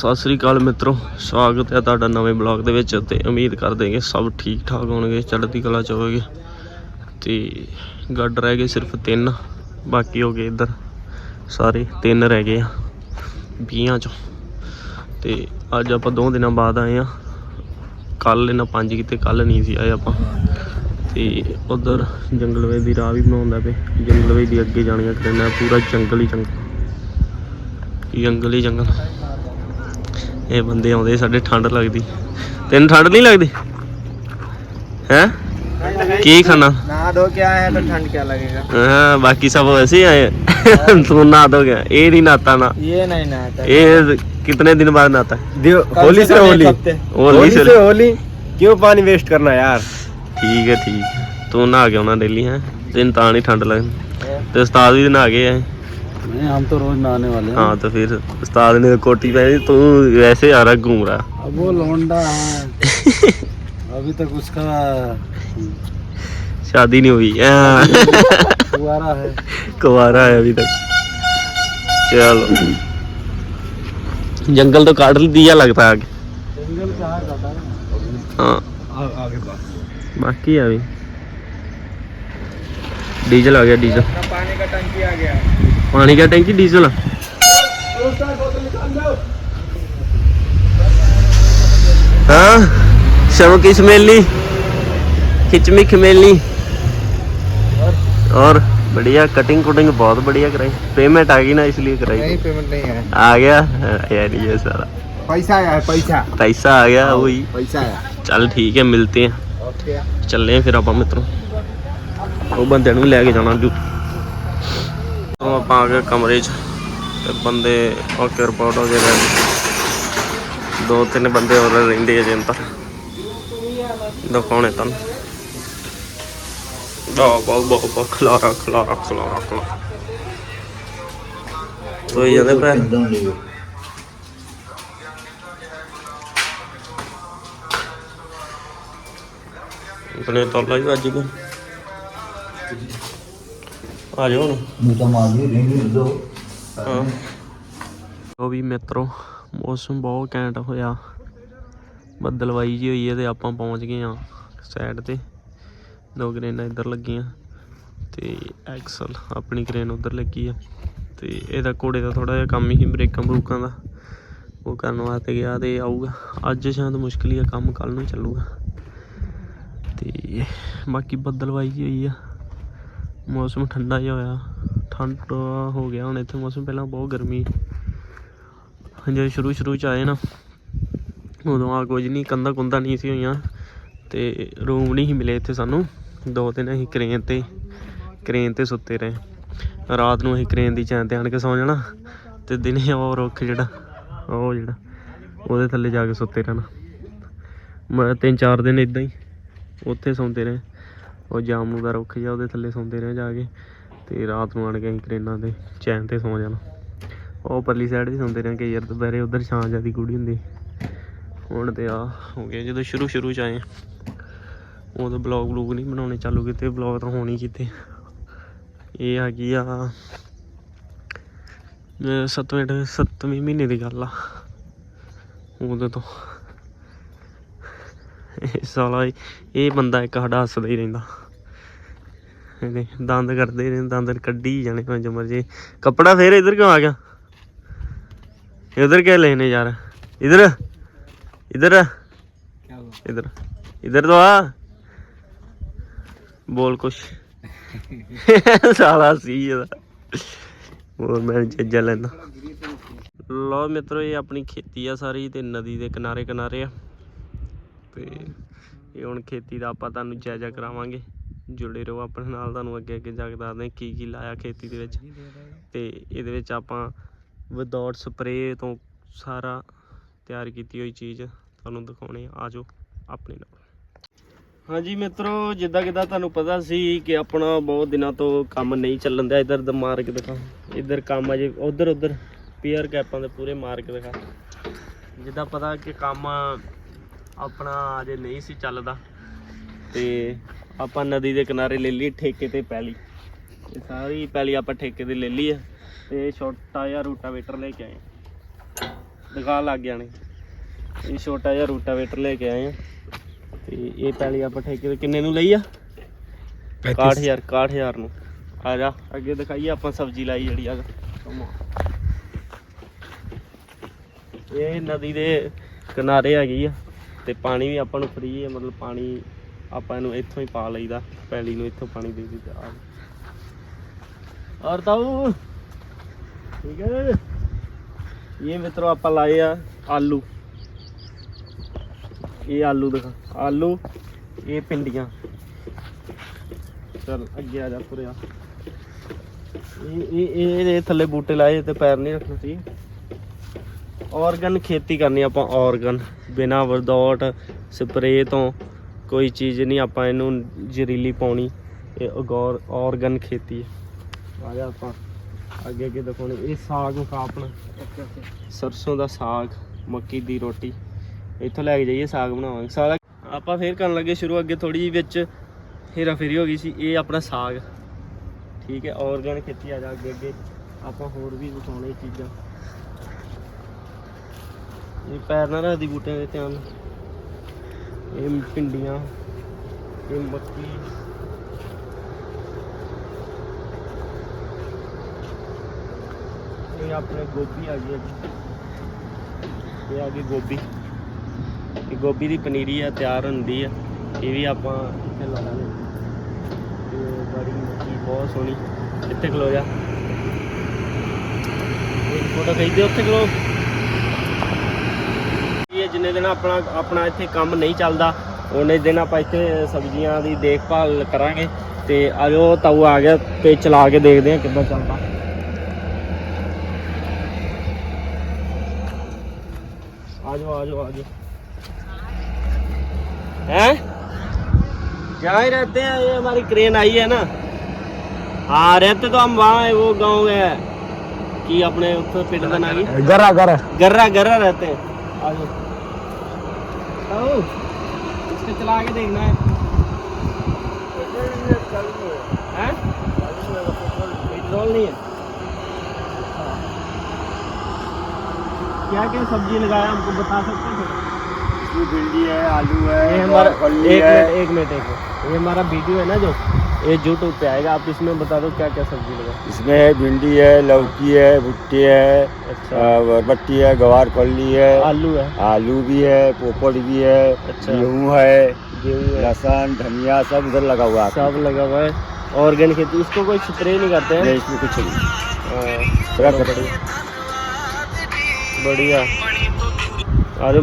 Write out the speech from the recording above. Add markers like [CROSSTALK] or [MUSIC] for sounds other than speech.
ਸਤਿ ਸ੍ਰੀ ਅਕਾਲ ਮਿੱਤਰੋ, ਸਵਾਗਤ ਹੈ ਤੁਹਾਡਾ ਨਵੇਂ ਬਲੌਗ ਦੇ ਵਿੱਚ ਤੇ ਉਮੀਦ ਕਰਦੇ ਕਿ ਸਭ ਠੀਕ ਠਾਕ ਹੋਣਗੇ, ਚੜ੍ਹਦੀ ਕਲਾ ਚ ਹੋਵੇਗੇ। ਤੇ ਗੱਡ ਰਹਿ ਗਏ ਸਿਰਫ ਤਿੰਨ, ਬਾਕੀ ਹੋ ਗਏ ਇੱਧਰ ਸਾਰੇ ਤਿੰਨ ਰਹਿ ਗਏ ਆ 20 ਚੋਂ। ਤੇ ਅੱਜ ਆਪਾਂ ਦੋ ਦਿਨਾਂ ਬਾਅਦ ਆਏ ਆ ਕੱਲ ਇਹਨਾਂ ਪੰਜ ਕੀਤੇ ਕੱਲ ਨਹੀਂ ਸੀ ਆਏ ਆਪਾਂ। ਤੇ ਉਧਰ ਜੰਗਲਵੇ ਦੀ ਰਾਹ ਵੀ ਬਣਾਉਂਦਾ ਪਏ ਜੰਗਲਵੇ ਦੀ ਅੱਗੇ ਜਾਣੀਆਂ ਕਰਨਾ, ਪੂਰਾ ਜੰਗਲ ਹੀ ਜੰਗਲ ਜੰਗਲ ਹੀ ਜੰਗਲ? ਇਹ ਬੰਦੇ ਆਉਂਦੇ ਸਾਡੇ ਠੰਡ ਲੱਗਦੀ ਤੈਨੂੰ ਠੰਡ ਨਹੀਂ ਲੱਗਦੀ ਹੈ ਕੀ ਖਾਣਾ नहा धो के आए हैं तो ठंड क्या लगेगा ਹਾਂ ਬਾਕੀ ਸਭ ਵੈਸੇ ਹੀ ਆਏ ਤੂੰ ਨਹਾ ਦੋ ਗਿਆ ਇਹ ਨਹੀਂ ਨਾਤਾ ਨਾ ये नहीं नहाता ਇਹ कितने दिन बाद नहाता है होली से होली होली से होली क्यों पानी वेस्ट करना यार ਠੀਕ ਹੈ ਠੀਕ ਹੈ। ਤੂੰ ਨਹਾ ਕੇ ਆਉਣਾ ਡੇਲੀ ਹੈ ਤੈਨੂੰ ਤਾਂ ਨਹੀਂ ਠੰਡ ਲੱਗਦੀ ਤੇ ਉਸਤਾਦ ਵੀ ਨਹਾ ਗਏ ਹੈ नहीं हम तो रोज नहाने वाले हाँ। तो फिर उस्ताद ने कोटी पहनी तू वैसे आ रहा घूम रहा अब वो लौंडा है। [LAUGHS] अभी तक उसका शादी नहीं हुई। हाँ, फुआरा है। कुंवारा है अभी तक। चलो। जंगल तो काट दिया लगता है आगे। जंगल कहाँ जाता है? हाँ। आगे बाकी है अभी। डीजल आ गया डीजल। पानी का टंकी आ गया। पानी का टैंकी डीजल हाँ सब की स्मेली खिचमी खमेली और बढ़िया कटिंग कुटिंग बहुत बढ़िया कराई पेमेंट आ गई ना इसलिए कराई पेमेंट नहीं है आ गया हाँ, यार ये सारा पैसा आया है पैसा पैसा आ गया वही पैसा आया चल ठीक है मिलते हैं ओके ਚੱਲੇ ਆ ਫਿਰ ਆਪਾਂ ਮਿੱਤਰੋ ਉਹ ਬੰਦਿਆਂ ਨੂੰ ਵੀ ਲੈ ਕੇ ਜਾਣਾ ਜੂ ਉਹ ਆਪਾਂ ਆ ਗਏ ਕਮਰੇ 'ਚ ਤੇ ਬੰਦੇ ਓਕੇ ਰਿਪੋਰਟ ਹੋ ਗਏ ਰਹਿੰਦੇ ਦੋ ਤਿੰਨ ਬੰਦੇ ਹੋਰ ਰਹਿੰਦੇ ਆ ਜਿੰਨ ਤੱਕ ਦਿਖਾਉਣੇ ਤੁਹਾਨੂੰ। ਬਹੁਤ ਬਹੁਤ ਬਹੁਤ ਬਹੁਤ ਖਲਾਰਾ ਖਲਾਰਾ ਖਲਾਰਾ ਖਲਾਰਾ। ਤੋਈ ਜਾਂਦੇ ਭਰਾ ਇਤਨੇ ਤੋਲਾ ਹੀ ਵੱਜ ਗਏ ਆ ਜਾਓ ਹੁਣ ਹਾਂ। ਉਹ ਵੀ ਮਿੱਤਰੋ ਮੌਸਮ ਬਹੁਤ ਘੈਂਟ ਹੋਇਆ। ਬੱਦਲਵਾਈ ਜੀ ਹੋਈ ਹੈ ਤੇ ਆਪਾਂ ਪਹੁੰਚ ਗਏ ਆ ਸਾਈਡ ਤੇ। ਦੋ ਕਰੇਨਾਂ ਇੱਧਰ ਲੱਗੀਆਂ ਤੇ ਐਕਸਲ ਆਪਣੀ ਕਰੇਨ ਉੱਧਰ ਲੱਗੀ ਆ। ਤੇ ਇਹਦਾ ਘੋੜੇ ਦਾ ਥੋੜਾ ਜਿਹਾ ਕੰਮ ਹੀ ਬ੍ਰੇਕਾਂ ਬਰੂਕਾਂ ਦਾ। ਉਹ ਕਰਨ ਵਾਸਤੇ ਗਿਆ ਤੇ ਆਊਗਾ। ਅੱਜ ਸ਼ਾਇਦ ਮੁਸ਼ਕਿਲ ਹੀ ਆ ਕੰਮ ਕੱਲ ਨੂੰ ਚੱਲੂਗਾ। ਤੇ ਬਾਕੀ ਬੱਦਲਵਾਈ ਜੀ ਹੋਈ ਆ। ਮੌਸਮ ਠੰਡਾ ਜਿਹਾ ਹੋਇਆ। ਠੰਡ ਹੋ ਗਿਆ ਹੁਣ ਇੱਥੇ। ਮੌਸਮ ਪਹਿਲਾਂ ਬਹੁਤ ਗਰਮੀ। ਜਦੋਂ ਸ਼ੁਰੂ ਸ਼ੁਰੂ ਚ ਆਏ ਨਾ। ਉਦੋਂ ਆ ਕੁਝ ਨਹੀਂ, ਕੰਧਾਂ ਕੁੰਧਾਂ ਨਹੀਂ ਸੀ ਹੋਈਆਂ। ਤੇ ਰੂਮ ਨਹੀਂ ਸੀ ਮਿਲੇ ਇੱਥੇ ਸਾਨੂੰ। ਦੋ ਦਿਨ ਅਸੀਂ ਕਰੇਨ ਤੇ ਕਰੇਨ ਤੇ ਸੁੱਤੇ ਰਹੇ। ਰਾਤ ਨੂੰ ਅਸੀਂ ਕਰੇਨ ਦੀ ਚੈਨ ਤੇ ਆਣ ਕੇ ਸੌ ਜਾਣਾ। ਤੇ ਦਿਨੇ ਉਹ ਰੁੱਖ ਜਿਹੜਾ, ਉਹ ਜਿਹੜਾ, ਉਹਦੇ ਥੱਲੇ ਜਾ ਕੇ ਸੁੱਤੇ ਰਹਿਣਾ। ਮੈਂ ਤਿੰਨ ਚਾਰ ਦਿਨ ਇਦਾਂ ਹੀ ਉੱਥੇ ਸੌਂਦੇ ਰਹੇ। ਉਹ ਜਾਮੂ ਦਾ ਰੁੱਖ ਜਿਹਾ ਉਹਦੇ ਥੱਲੇ ਸੌਂਦੇ ਰਹੇ ਜਾ ਕੇ ਤੇ ਰਾਤ ਨੂੰ ਆਣ ਕੇ ਅਸੀਂ ਕਰੇਨਾਂ 'ਤੇ ਚੈਨ ਤੇ ਸੌਂ ਜਾਣਾ। ਉਹ ਪਰਲੀ ਸਾਈਡ ਵੀ ਸੌਂਦੇ ਰਹੇ ਕਿ ਯਾਰ ਦੁਪਹਿਰੇ ਉਧਰ ਛਾਂ ਜਿਆਦੀ ਗੂੜੀ ਹੁੰਦੀ। ਹੁਣ ਤੇ ਆ ਹੋ ਗਿਆ ਜਦੋਂ ਸ਼ੁਰੂ ਸ਼ੁਰੂ ਚ ਆਏ ਉਦੋਂ ਬਲੌਗ ਬਲੂਗ ਨਹੀਂ ਬਣਾਉਣੇ ਚਾਲੂ ਕੀਤੇ ਬਲੌਗ ਤਾਂ ਹੋਣੀ ਕੀਤੇ। ਇਹ ਆ ਹੈਗੀ ਆ ਸੱਤਵੇਂ ਸੱਤਵੇਂ ਮਹੀਨੇ ਦੀ ਗੱਲ ਆ। ਉਦੋਂ ਤੋਂ ਸਾਲਾ ਇਹ ਬੰਦਾ ਇੱਕ ਸਾਡਾ ਹੱਸਦਾ ਹੀ ਰਹਿੰਦਾ। ਇਹਨੇ ਦੰਦ ਕਰਦੇ ਨੇ ਦੰਦ ਕੱਢੀ ਜਾਣੇ ਪੰਜ ਮਰਜੇ ਕੱਪੜਾ ਫੇਰ ਇਧਰ ਕਿਉਂ ਆ ਗਿਆ? ਇਧਰ ਕਿਹ ਲੈਨੇ ਯਾਰ? ਇਧਰ ਇਧਰ। ਇਧਰ ਇਧਰ ਤੋਂ ਆ। ਬੋਲ ਕੁਛ। [LAUGHS] ਸਾਲਾ ਸੀ ਇਹਦਾ। ਹੋਰ ਮੈਂ ਜੱਜਾ ਲੈਣਾ ਲੋ ਮਿੱਤਰੋ, ਇਹ ਆਪਣੀ ਖੇਤੀ ਆ ਸਾਰੀ ਤੇ ਨਦੀ ਦੇ ਕਿਨਾਰੇ ਕਿਨਾਰੇ ਆ। ਤੇ ਇਹ ਹੁਣ ਖੇਤੀ ਦਾ ਆਪਾਂ ਤੁਹਾਨੂੰ ਜਾਇਜ਼ਾ ਕਰਾਵਾਂਗੇ। ਜੁੜੇ ਰਹੋ ਆਪਣੇ ਨਾਲ, ਤੁਹਾਨੂੰ ਅੱਗੇ ਅੱਗੇ ਜਾ ਕੇ ਦੱਸਦੇ ਕੀ ਕੀ ਲਾਇਆ ਖੇਤੀ ਦੇ ਵਿੱਚ। ਤੇ ਇਹਦੇ ਵਿੱਚ ਆਪਾਂ ਵਿਦਆਊਟ ਸਪਰੇਅ ਤੋਂ ਸਾਰਾ ਤਿਆਰ ਕੀਤੀ ਹੋਈ ਚੀਜ਼ ਤੁਹਾਨੂੰ ਦਿਖਾਉਣੀ ਆ। ਆਜੋ ਆਪਣੇ ਨਾਲ। ਹਾਂਜੀ ਮਿੱਤਰੋ, ਜਿੱਦਾਂ ਕਿਦਾਂ ਤੁਹਾਨੂੰ ਪਤਾ ਸੀ ਕਿ ਆਪਣਾ ਬਹੁਤ ਦਿਨਾਂ ਤੋਂ ਕੰਮ ਨਹੀਂ ਚੱਲਣ ਦਿਆ। ਇਧਰ ਦਾ ਮਾਰਕ ਦਿਖਾ ਇਧਰ ਕੰਮ ਅਜੇ ਉਧਰ ਉਧਰ ਪੀਅਰ ਕੈਪਾਂ ਦੇ ਪੂਰੇ ਮਾਰਕ ਦਿਖਾ। ਜਿੱਦਾਂ ਪਤਾ ਕਿ ਕੰਮ ਆਪਣਾ ਅਜੇ ਨਹੀਂ ਸੀ ਚੱਲਦਾ। ਤੇ ਆਪਾਂ ਨਦੀ ਦੇ ਕਿਨਾਰੇ ਲੈ ਲਈ ਠੇਕੇ ਤੇ ਪੈਲੀ। ਇਹ ਸਾਰੀ ਪੈਲੀ ਆਪਾਂ ਠੇਕੇ ਤੇ ਲੈ ਲਈ ਆ ਤੇ ਛੋਟਾ ਜਿਹਾ ਰੂਟਾਵੇਟਰ ਲੈ ਕੇ ਆਏ ਦਿਖਾ ਲੱਗ ਜਾਣੇ ਇਹ ਛੋਟਾ ਜਿਹਾ ਰੂਟਾਵੇਟਰ ਲੈ ਕੇ ਆਏ ਆ। ਤੇ ਇਹ ਪਹਿਲੀ ਆਪਾਂ ਠੇਕੇ ਤੇ ਕਿੰਨੇ ਨੂੰ ਲਈ ਆ? 61000 61000 ਨੂੰ। ਆ ਜਾ ਅੱਗੇ ਦਿਖਾਈਏ ਆਪਾਂ ਸਬਜ਼ੀ ਲਾਈ ਜਿਹੜੀ ਆ. ਇਹ ਨਦੀ ਦੇ ਕਿਨਾਰੇ ਹੈਗੀ ਆ। ਤੇ ਪਾਣੀ ਵੀ ਆਪਾਂ ਨੂੰ ਫ੍ਰੀ ਹੈ, ਮਤਲਬ ਪਾਣੀ ਆਪਾਂ ਇਹਨੂੰ ਇੱਥੋਂ ਹੀ ਪਾ ਲਈਦਾ, ਪੈਲੀ ਨੂੰ ਇੱਥੋਂ ਪਾਣੀ ਦੇ ਦਿੱਤਾ। ਔਰ ਤਾऊ ਠੀਕ ਹੈ। ਇਹ ਮਿੱਤਰੋ ਆਪਾਂ ਲਾਏ ਆ ਆਲੂ। ਇਹ ਆਲੂ ਦਿਖਾ, ਆਲੂ, ਇਹ ਪਿੰਡੀਆਂ ਚਲ, ਅੱਗੇ ਆ ਜਾ ਤੁਰਿਆ। ਇਹ ਇਹ ਇਹ ਥੱਲੇ ਬੂਟੇ ਲਾਏ ਤੇ ਪੈਰ ਨਹੀਂ ਰੱਖਣਾ ਸੀ। ਆਰਗਨ ਖੇਤੀ ਕਰਨੀ ਆਪਾਂ ਆਰਗਨ ਬਿਨਾ ਵਿਦਆਊਟ ਸਪਰੇ ਤੋਂ ਕੋਈ ਚੀਜ਼ ਨਹੀਂ ਆਪਾਂ ਇਹਨੂੰ ਜ਼ਹਿਰੀਲੀ ਪਾਉਣੀ ਇਹ ਅਗੌਰ ਆਰਗਨ ਖੇਤੀ ਹੈ ਆ ਜਾ ਆਪਾਂ ਅੱਗੇ ਅੱਗੇ ਦਿਖਾਉਣੇ ਇਹ ਸਾਗ ਖਾ ਆਪਣਾ। ਸਰਸੋਂ ਦਾ ਸਾਗ ਮੱਕੀ ਦੀ ਰੋਟੀ। ਇੱਥੋਂ ਲੈ ਕੇ ਜਾਈਏ ਸਾਗ ਬਣਾਵਾਂਗੇ। ਸਾਗ ਆਪਾਂ ਫੇਰ ਕਰਨ ਲੱਗੇ ਸ਼ੁਰੂ ਅੱਗੇ ਥੋੜੀ ਜਿਹੀ ਵਿੱਚ ਹੇਰਾ ਫੇਰੀ ਹੋ ਗਈ ਸੀ ਇਹ ਆਪਣਾ ਸਾਗ। ਠੀਕ ਹੈ ਆਰਗਨ ਖੇਤੀ ਆ ਜਾ ਅੱਗੇ ਅੱਗੇ। ਆਪਾਂ ਹੋਰ ਵੀ ਦਿਖਾਉਣੇ ਚੀਜ਼ਾਂ। ਇਹ ਪੈਰ ਨਾ ਰੱਖਦੀ ਬੂਟਿਆਂ ਦੇ ਧਿਆਨ। ਇਹ ਪਿੰਡੀਆਂ ਇਹ ਮੱਕੀ। ਇਹ ਆਪਣੇ ਗੋਭੀ ਆ ਗਈ ਜੀ ਇਹ ਆ ਗਈ ਗੋਭੀ। ਇਹ ਗੋਭੀ ਦੀ ਪਨੀਰੀ ਆ, ਤਿਆਰ ਹੁੰਦੀ ਆ। ਇਹ ਵੀ ਆਪਾਂ ਇੱਥੇ ਲਾ ਲਾਂਗੇ। ਤੇ ਬੜੀ ਮੱਕੀ ਬਹੁਤ ਸੋਹਣੀ। ਇੱਥੇ ਖਲੋ ਜਾ। ਇਹ ਫੋਟੋ ਖਿੱਚਦੇ ਉੱਥੇ ਖਲੋ। ਜਿੰਨੇ ਦਿਨ ਆਪਣਾ ਆਪਣਾ ਇੱਥੇ ਕੰਮ ਨਹੀਂ ਚੱਲਦਾ ਉਹਨੇ ਦਿਨ ਆਪਾਂ ਇੱਥੇ ਸਬਜ਼ੀਆਂ ਦੀ ਦੇਖਭਾਲ ਕਰਾਂਗੇ ਤੇ ਆਜੋ ਤਾਊ ਆ ਗਿਆ ਤੇ ਚਲਾ ਕੇ ਦੇਖਦੇ ਆ ਕਿੱਦਾਂ ਚੱਲਦਾ आजो आजो आजो हैं जहाँ ही रहते हैं ये हमारी क्रेन आई है ना हाँ रहते तो हम वहाँ है वो गांव है कि अपने उत्तर पिंड का नाम ही गरा गरा गर्रा गर्रा रहते हैं इसको चला के देखना है पेट्रोल नहीं है क्या क्या सब्ज़ी लगाया हमको बता सकते हैं भिंडी है आलू है ये हमारा एक मिनट एक मिनट एक मिनट ये हमारा वीडियो है ना जो ये यूट्यूब पे आएगा आप इसमें बता दो क्या क्या सब्ज़ी लगा? इसमें है भिंडी है लौकी है भुट्टे है अच्छा। बरबट्टी है गवार फली है आलू है। आलू भी है पोपड़ भी है अच्छा। गेहूँ है गेहूँ लहसुन धनिया सब उधर लगा हुआ है सब लगा हुआ है। ऑर्गेनिक खेती इसको कोई स्प्रे नहीं करते हैं? नहीं, इसमें कुछ नहीं। हाँ। बढ़िया। बढ़िया। अरे